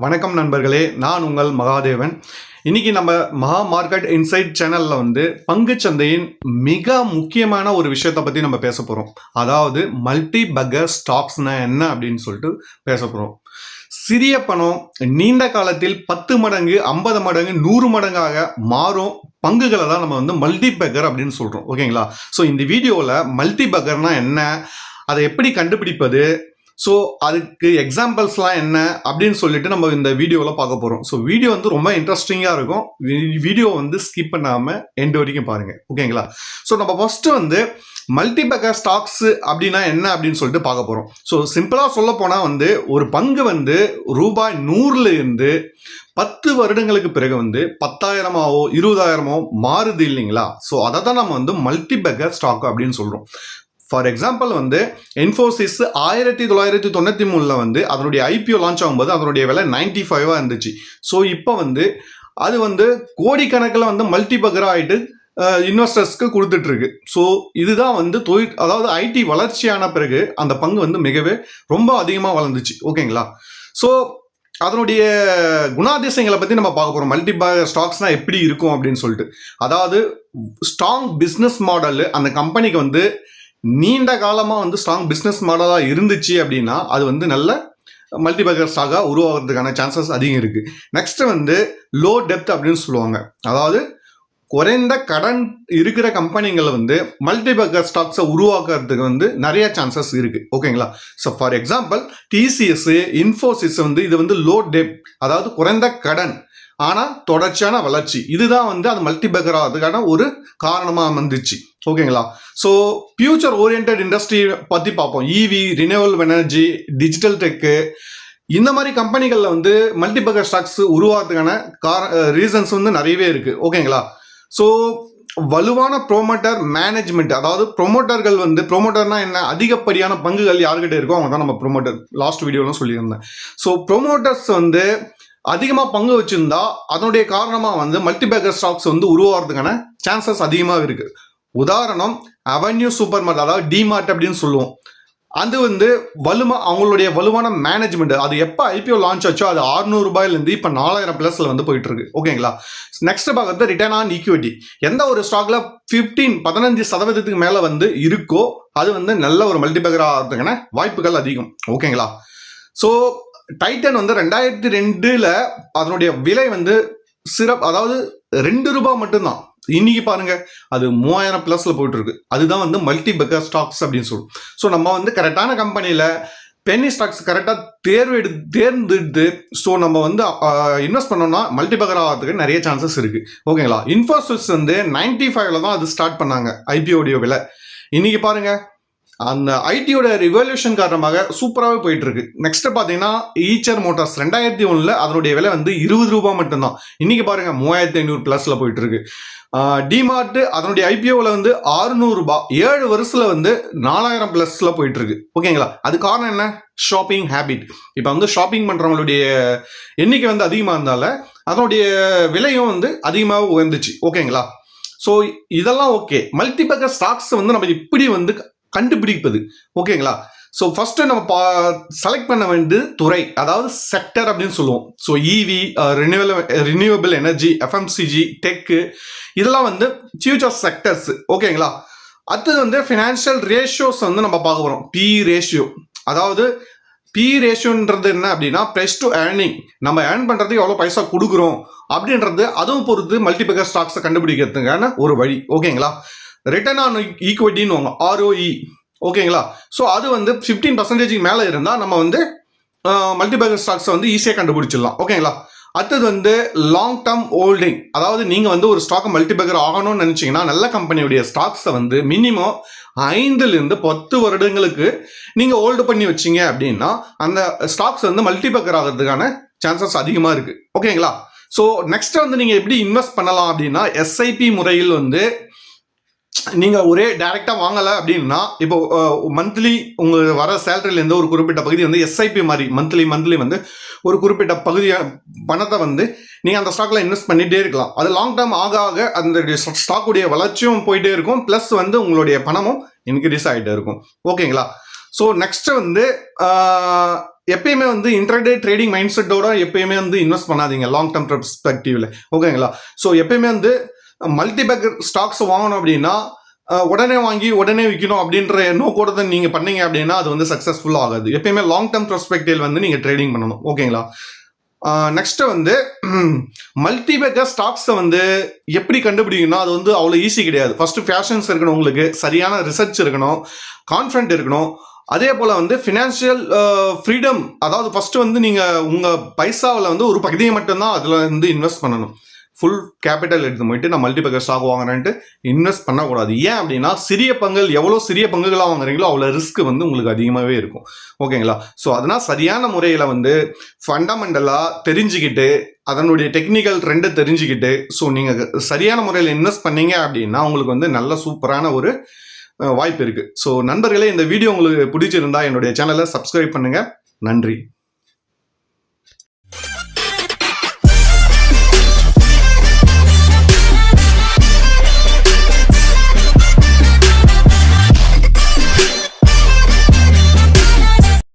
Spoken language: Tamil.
வணக்கம் நண்பர்களே நான் உங்கள் மகாதேவன். இன்னைக்கு நம்ம மகா மார்க்கெட் இன்சைட் சேனலில் வந்து பங்குச்சந்தையின் மிக முக்கியமான ஒரு விஷயத்தை பற்றி நம்ம பேச போகிறோம் அதாவது மல்டி பக்கர் ஸ்டாக்ஸ்னா என்ன அப்படின்னு சொல்லிட்டு பேச போகிறோம் சிறிய பணம் நீண்ட காலத்தில் பத்து மடங்கு ஐம்பது மடங்கு நூறு மடங்காக மாறும் பங்குகளை தான் நம்ம வந்து மல்டி பக்கர் அப்படின்னு சொல்கிறோம் ஓகேங்களா? ஸோ இந்த வீடியோவில் மல்டி பக்கர்னா என்ன அதை எப்படி கண்டுபிடிப்பது ஸோ அதுக்கு எக்ஸாம்பிள்ஸ்லாம் என்ன அப்படின்னு சொல்லிட்டு நம்ம இந்த வீடியோவில் பார்க்க போகிறோம் ஸோ வீடியோ வந்து ரொம்ப இன்ட்ரெஸ்டிங்காக இருக்கும். வீடியோ வந்து ஸ்கிப் பண்ணாமல் எண்டு வரைக்கும் பாருங்கள் ஓகேங்களா ஸோ நம்ம ஃபஸ்ட்டு வந்து மல்டிபேக்கர் ஸ்டாக்ஸ் அப்படின்னா என்ன அப்படின்னு சொல்லிட்டு பார்க்க போகிறோம் ஸோ சிம்பிளாக சொல்ல போனால் வந்து ஒரு பங்கு வந்து ரூபாய் நூறுல இருந்து பத்து வருடங்களுக்கு பிறகு வந்து பத்தாயிரமாவோ இருபதாயிரமோ மாறுது இல்லைங்களா? ஸோ அதை தான் நம்ம வந்து மல்டிபேக்கர் ஸ்டாக் அப்படின்னு சொல்கிறோம் ஃபார் எக்ஸாம்பிள் வந்து இன்ஃபோசிஸ் ஆயிரத்தி தொள்ளாயிரத்தி தொண்ணூற்றி மூணில் வந்து அதனுடைய ஐபிஓ லான்ச் ஆகும்போது அதனுடைய விலை நைன்டி ஃபைவாக இருந்துச்சு. ஸோ இப்போ வந்து அது வந்து கோடிக்கணக்கில் வந்து மல்டி ஆகிட்டு இன்வெஸ்டர்ஸ்க்கு கொடுத்துட்ருக்கு ஸோ இதுதான் வந்து தொழில் அதாவது ஐடி வளர்ச்சியான பிறகு அந்த பங்கு வந்து மிகவே ரொம்ப அதிகமாக வளர்ந்துச்சு. ஓகேங்களா? ஸோ அதனுடைய குணாதிசயங்களை பற்றி நம்ம பார்க்க போகிறோம் மல்டி ஸ்டாக்ஸ்னால் எப்படி இருக்கும் அப்படின்னு சொல்லிட்டு. அதாவது ஸ்ட்ராங் பிஸ்னஸ் மாடல் அந்த கம்பெனிக்கு வந்து நீண்ட காலமாக வந்து ஸ்ட்ராங் பிஸ்னஸ் மாடலாக இருந்துச்சு அப்படின்னா அது வந்து நல்ல மல்டிபேக்கர் ஸ்டாக்காக உருவாகிறதுக்கான சான்சஸ் அதிகம் இருக்குது நெக்ஸ்ட் வந்து லோ டெப்த் அப்படின்னு சொல்லுவாங்க. அதாவது குறைந்த கடன் இருக்கிற கம்பெனிங்களை வந்து மல்டிபேக்கர் ஸ்டாக்ஸை உருவாக்குறதுக்கு வந்து நிறைய சான்சஸ் இருக்குது ஓகேங்களா so for example TCS Infosys வந்து இது வந்து லோ டெப் அதாவது குறைந்த கடன் ஆனால் தொடர்ச்சியான வளர்ச்சி. இதுதான் வந்து அது மல்டிபேக்கர் ஆகிறதுக்கான ஒரு காரணமாக வந்துச்சு ஓகேங்களா? ஸோ ஃபியூச்சர் ஓரியன்ட் இண்டஸ்ட்ரி பற்றி பார்ப்போம் EV renewal energy digital tech இந்த மாதிரி கம்பெனிகளில் வந்து மல்டிபேக்கர் ஸ்டாக்ஸ் உருவாகிறதுக்கான கார ரீசன்ஸ் வந்து நிறையவே இருக்குது ஓகேங்களா? ஸோ வலுவான ப்ரோமோட்டர் மேனேஜ்மெண்ட் அதாவது ப்ரொமோட்டர்கள் வந்து ப்ரொமோட்டர்னா என்ன? அதிகப்படியான பங்குகள் யாருக்கிட்ட இருக்கோ அவங்க தான் நம்ம ப்ரொமோட்டர் லாஸ்ட் வீடியோலாம் சொல்லியிருந்தேன். ஸோ ப்ரொமோட்டர்ஸ் வந்து அதிகமாக பங்கு வச்சிருந்தா அதனுடைய காரணமாக வந்து மல்டிபேக்கர் ஸ்டாக்ஸ் வந்து உருவாகிறதுக்கான சான்சஸ் அதிகமாக இருக்குது உதாரணம் அவென்யூ சூப்பர் மார்ட் அதாவது டிமார்ட் அப்படின்னு சொல்லுவோம். அது வந்து வலுமா அவங்களுடைய வலுவான மேனேஜ்மெண்ட் அது எப்போ ஐபிஓ லான்ச் ஆச்சோ அது ஆறுநூறுபாயிலேருந்து இப்போ நாலாயிரம் ப்ளஸில் வந்து போயிட்டு இருக்கு. ஓகேங்களா நெக்ஸ்ட் பார்க்கறது ரிட்டர்ன் ஆன் ஈக்விட்டி எந்த ஒரு ஸ்டாக்ல ஃபிஃப்டீன் பதினஞ்சு சதவீதத்துக்கு மேலே வந்து இருக்கோ அது வந்து நல்ல ஒரு மல்டிபேக்கர் ஆகிறதுக்கான வாய்ப்புகள் அதிகம். ஓகேங்களா ஸோ டைட்டன் வந்து ரெண்டாயிரத்தி ரெண்டுல அதனுடைய விலை வந்து சிறப் அதாவது ரெண்டு ரூபாய் மட்டும்தான். இன்னைக்கு பாருங்க அது மூவாயிரம் பிளஸ்ல போயிட்டு இருக்கு அதுதான் வந்து மல்டி பெக்கர் ஸ்டாக்ஸ் அப்படின்னு சொல்லும் ஸோ நம்ம வந்து கரெக்டான கம்பெனியில பென்னி ஸ்டாக்ஸ் கரெக்டாக தேர்வு எடு தேர்ந்தெடுத்து ஸோ நம்ம வந்து இன்வெஸ்ட் பண்ணோம்னா மல்டிபகர் ஆகிறதுக்கு நிறைய சான்சஸ் இருக்குது ஓகேங்களா இன்ஃபோசிஸ் வந்து நைன்டி ஃபைவ்ல தான் அது ஸ்டார்ட் பண்ணாங்க ஐபிஓடைய விலை. இன்றைக்கி பாருங்கள் அந்த ஐடியோட ரிவல்யூஷன் காரணமாக சூப்பராகவே போயிட்டு இருக்கு நெக்ஸ்ட் பார்த்தீங்கன்னா ஈச்சர் மோட்டார்ஸ் ரெண்டாயிரத்தி ஒன்றில் அதனுடைய விலை வந்து இருபது ரூபாய் மட்டும்தான். இன்னைக்கு பாருங்க மூவாயிரத்தி ஐநூறு பிளஸ்ல போயிட்டு இருக்கு டிமார்ட் அதனுடைய ஐபிஓவில் வந்து ஆறுநூறுபா ஏழு வருஷத்தில் வந்து நாலாயிரம் ப்ளஸ்ல போயிட்டு இருக்கு ஓகேங்களா அது காரணம் என்ன? ஷாப்பிங் ஹேபிட் இப்போ வந்து ஷாப்பிங் பண்ணுறவங்களுடைய எண்ணிக்கை வந்து அதிகமாக இருந்தால அதனுடைய விலையும் வந்து அதிகமாக உயர்ந்துச்சு. ஓகேங்களா ஸோ இதெல்லாம் ஓகே மல்டிபக்கர் ஸ்டாக்ஸ் வந்து நம்ம இப்படி வந்து கண்டுபிடிப்பது. ஓகேங்களா? ஸோ ஃபஸ்ட்டு நம்ம பா செலக்ட் பண்ண வேண்டியது துறை. அதாவது செக்டர் அப்படின்னு சொல்லுவோம். So EV renewal renewable energy FMCG tech இதெல்லாம் வந்து ஃபியூச்சர் செக்டர்ஸ் ஓகேங்களா? அடுத்தது வந்து ஃபினான்ஷியல் ரேஷியோஸ் வந்து நம்ம பார்க்க போகிறோம் பி ரேஷியோ அதாவது பி ரேஷியோன்றது என்ன அப்படின்னா ப்ரைஸ் டு ஏர்னிங் நம்ம ஏர்ன் பண்ணுறதுக்கு எவ்வளோ பைசா கொடுக்குறோம் அப்படின்றது அதுவும் பொறுத்து மல்டிபேக்கர் ஸ்டாக்ஸை கண்டுபிடிக்கிறதுக்கான ஒரு வழி. ஓகேங்களா? ரிட்டர்ன் ஆன் ஈக்விட்டின்னு ஆர்ஓஇ ஓகேங்களா ஸோ அது வந்து ஃபிஃப்டீன் பர்சன்டேஜுக்கு மேலே இருந்தால் நம்ம வந்து மல்டிபேக்கர் ஸ்டாக்ஸை வந்து ஈஸியாக கண்டுபிடிச்சிடலாம். ஓகேங்களா அடுத்தது வந்து லாங் டேர்ம் ஹோல்டிங் அதாவது நீங்கள் வந்து ஒரு ஸ்டாக் மல்டிபேக்கர் ஆகணும்னு நினச்சிங்கன்னா நல்ல கம்பெனியுடைய ஸ்டாக்ஸை வந்து மினிமம் ஐந்துலேருந்து பத்து வருடங்களுக்கு நீங்கள் ஹோல்டு பண்ணி வச்சீங்க அப்படின்னா அந்த ஸ்டாக்ஸ் வந்து மல்டிபேக்கர் ஆகிறதுக்கான சான்சஸ் அதிகமாக இருக்குது ஓகேங்களா ஸோ நெக்ஸ்ட் வந்து நீங்கள் எப்படி இன்வெஸ்ட் பண்ணலாம் அப்படின்னா எஸ்ஐபி முறையில் வந்து நீங்கள் ஒரே டைரெக்டாக வாங்கலை அப்படின்னா இப்போ மந்த்லி உங்களுக்கு வர சேலரியிலேருந்து ஒரு குறிப்பிட்ட பகுதி வந்து எஸ்ஐபி மாதிரி மந்த்லி மந்த்லி வந்து ஒரு குறிப்பிட்ட பகுதியான பணத்தை வந்து நீங்கள் அந்த ஸ்டாக்ல இன்வெஸ்ட் பண்ணிகிட்டே இருக்கலாம். அது லாங் டேர்ம் ஆக ஆக அந்த ஸ்டாக்குடைய வளர்ச்சியும் போயிட்டே இருக்கும். ப்ளஸ் வந்து உங்களுடைய பணமும் இன்க்ரீஸ் ஆகிட்டே இருக்கும். ஓகேங்களா ஸோ நெக்ஸ்ட் வந்து எப்பயுமே வந்து இன்டர்டே ட்ரேடிங் மைண்ட் செட்டோட எப்பயுமே வந்து இன்வெஸ்ட் பண்ணாதீங்க லாங் டேர்ம் பெர்ஸ்பெக்டிவ்ல ஓகேங்களா ஸோ எப்பயுமே வந்து மல்டிபேக்கர் ஸ்டாக்ஸ் வாங்கணும் அப்படின்னா உடனே வாங்கி உடனே விற்கணும் அப்படின்ற நோக்கோட நீங்கள் பண்ணீங்க அப்படின்னா அது வந்து சக்ஸஸ்ஃபுல் ஆகாது. எப்பயுமே லாங் டேர்ம் ப்ரொஸ்பெக்டிவ் வந்து நீங்கள் ட்ரேடிங் பண்ணணும். ஓகேங்களா நெக்ஸ்ட்டு வந்து மல்டிபேக்கர் ஸ்டாக்ஸை வந்து எப்படி கண்டுபிடிக்கணும் அது வந்து அவ்வளோ ஈஸி கிடையாது. ஃபஸ்ட்டு ஃபேஷன்ஸ் இருக்கணும் உங்களுக்கு சரியான ரிசர்ச் இருக்கணும் கான்ஃபிடென்ட் இருக்கணும். அதே போல் வந்து ஃபினான்ஷியல் ஃப்ரீடம் அதாவது ஃபஸ்ட்டு வந்து நீங்கள் உங்கள் பைசாவில் வந்து ஒரு பகுதியை மட்டும்தான் அதில் வந்து இன்வெஸ்ட் பண்ணணும். ஃபுல் கேபிட்டல் எடுத்து போயிட்டு நான் மல்டிபேக்கர் ஸ்டாக் வாங்குறேன்ட்டு இன்வெஸ்ட் பண்ணக்கூடாது. ஏன் அப்படின்னா சிறிய பங்குகள் எவ்வளோ சிறிய பங்குகளாக வாங்குறீங்களோ அவ்வளோ ரிஸ்க் வந்து உங்களுக்கு அதிகமாகவே இருக்கும். ஓகேங்களா? ஸோ அதனால் சரியான முறையில் வந்து ஃபண்டமெண்டலாக தெரிஞ்சுக்கிட்டு அதனுடைய டெக்னிக்கல் ட்ரெண்டை தெரிஞ்சுக்கிட்டு ஸோ நீங்கள் சரியான முறையில் இன்வெஸ்ட் பண்ணீங்க அப்படின்னா உங்களுக்கு வந்து நல்ல சூப்பரான ஒரு வாய்ப்பு இருக்குது ஸோ நண்பர்களே இந்த வீடியோ உங்களுக்கு பிடிச்சிருந்தா என்னுடைய சேனலை சப்ஸ்கிரைப் பண்ணுங்கள் நன்றி.